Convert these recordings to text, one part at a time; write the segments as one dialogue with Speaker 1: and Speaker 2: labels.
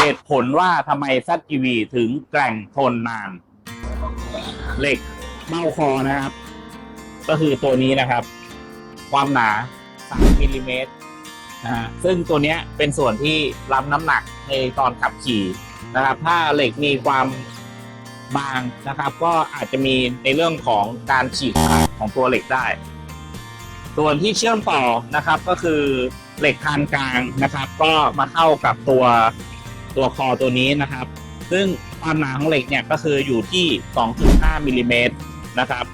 Speaker 1: เหตุผลว่าทำไม ZEV ถึงแกร่งทนนาน เหล็กเบ้าคอนะครับ ก็คือตัวนี้นะครับ ความหนา 3มิลลิเมตรนะฮะซึ่งตัวเนี้ยเป็นส่วนที่รับน้ำหนักในตอนขับขี่นะครับ ถ้าเหล็กมีความบางนะครับ ก็อาจจะมีในเรื่องของการฉีกขาดของตัวเหล็กได้ ส่วนที่เชื่อมต่อนะครับก็คือเหล็กคานกลางนะครับ ก็มาเข้ากับตัว ตัวคอตัวนี้นะครับ ซึ่งความหนาของเหล็กเนี่ยก็คืออยู่ที่ 2.5มิลลิเมตรนะครับ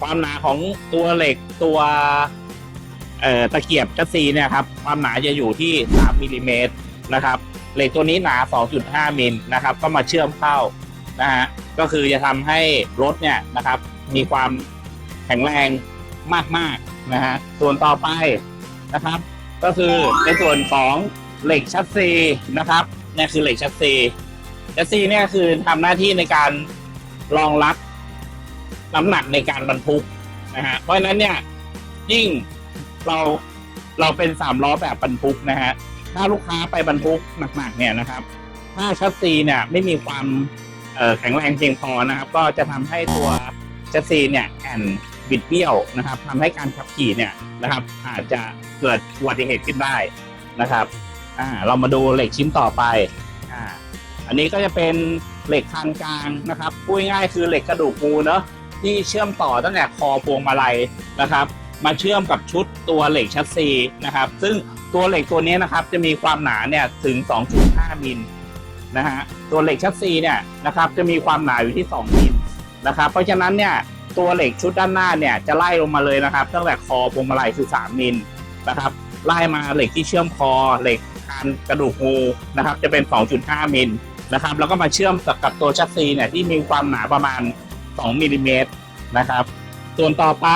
Speaker 1: ความหนาของตัวเหล็กตัวตะเกียบจัสซีเนี่ยครับความหนาจะอยู่ที่ 3มิลลิเมตรนะครับ เหล็กตัวนี้หนา 2.5มิลนะครับ ก็มาเชื่อมเข้านะฮะก็คือจะทำให้รถเนี่ยนะครับ มีความแข็งแรงมากๆนะฮะส่วนต่อไปนะครับ ก็คือในส่วนของ เหล็กชัสซีนะครับนี่คือเหล็กชัสซีชัสซีเนี่ยคือทำหน้าที่ในการรองรับน้ำหนักในการบรรทุกนะฮะเพราะฉะนั้นเนี่ยยิ่งเราเราเป็นสามล้อแบบบรรทุกนะฮะถ้าลูกค้าไปบรรทุกหนักๆเนี่ยนะครับถ้าชัสซีเนี่ยไม่มีความแข็งแรงเพียงพอนะครับ ก็จะทำให้ตัวชัสซีเนี่ยแอนบิดเบี้ยวนะครับทำให้การขับขี่เนี่ยนะครับ อาจจะเกิดอุบัติเหตุขึ้นได้นะครับ อ่าเรามาดูเหล็กชิ้นต่อไปอ่าอันนี้ก็จะเป็นเหล็กคานกลางนะครับพูดง่ายคือเหล็กกระดูกงูเนอะที่เชื่อมต่อตั้งแต่คอพวงมาลัยนะครับ มาเชื่อมกับชุดตัวเหล็กชัสซีนะครับ ซึ่งตัวเหล็กตัวนี้นะครับจะมีความหนาเนี่ยถึง 2.5 มิลนะฮะตัวเหล็กชัสซีเนี่ยนะครับจะมีความหนาอยู่ที่ 2 มิลนะครับ เพราะฉะนั้นเนี่ยตัวเหล็กชุดด้านหน้าเนี่ยจะไล่ลงมาเลยนะครับ ตั้งแต่คอพวงมาลัยคือ 3 มิลนะครับไล่มาเหล็กที่เชื่อมคอเหล็กานกระดูกงูนะครับ จะเป็น 2.5 มิลนะครับ แล้วก็มาเชื่อมกับตัวชัสซีเนี่ยที่มีความหนาประมาณ 2มิลลิเมตรนะครับ ส่วนต่อไป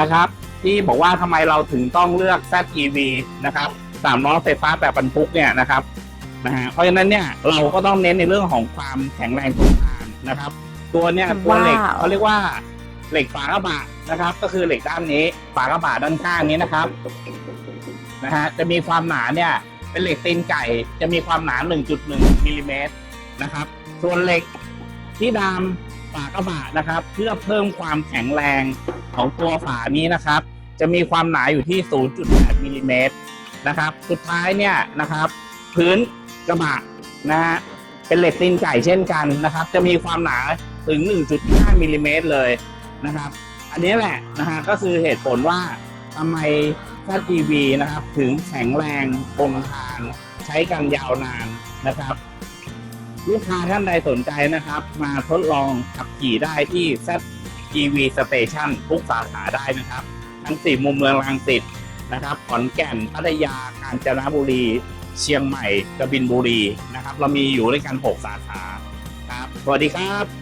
Speaker 1: นะครับ ที่บอกว่าทำไมเราถึงต้องเลือก ZEV นะครับสามล้อไฟฟ้าแบบบรรทุกเนี่ยนะครับนะฮะเพราะฉะนั้นเนี่ยเราก็ต้องเน้นในเรื่องของความแข็งแรงทนทานนะครับ ตัวเนี่ยตัวเหล็ก
Speaker 2: ว้าว
Speaker 1: เขาเรียกว่าเหล็กฝากระบะนะครับ ก็คือเหล็กด้านนี้ฝากระบะด้านข้างนี้นะครับนะฮะจะมีความหนาเนี่ย เป็นเหล็กตีนไก่จะมีความหนา 1.1มิลลิเมตรนะครับ ส่วนเหล็กที่ดามฝากระบะนะครับ เพื่อเพิ่มความแข็งแรงของตัวฝานี้นะครับ จะมีความหนาอยู่ที่ 0.8มิลลิเมตรนะครับ สุดท้ายเนี่ยนะครับ พื้นกระบะนะฮะเป็นเหล็กตีนไก่เช่นกันนะครับ จะมีความหนาถึง 1.5มิลลิเมตรเลยนะครับ อันนี้แหละนะฮะก็คือเหตุผลว่าทำไม ZEV นะครับถึงแข็งแรงคงทาน ใช้กันยาวนานนะครับ ลูกค้าท่านใดสนใจนะครับ มาทดลองขับขี่ได้ที่ ZEV Station ทุกสาขาได้นะครับ ทั้งสี่มุมเมืองรังสิตนะครับขอนแก่นพัทยากาญจนบุรี เชียงใหม่กบินบุรีนะครับ เรามีอยู่ด้วยกัน 6 สาขาครับสวัสดีครับ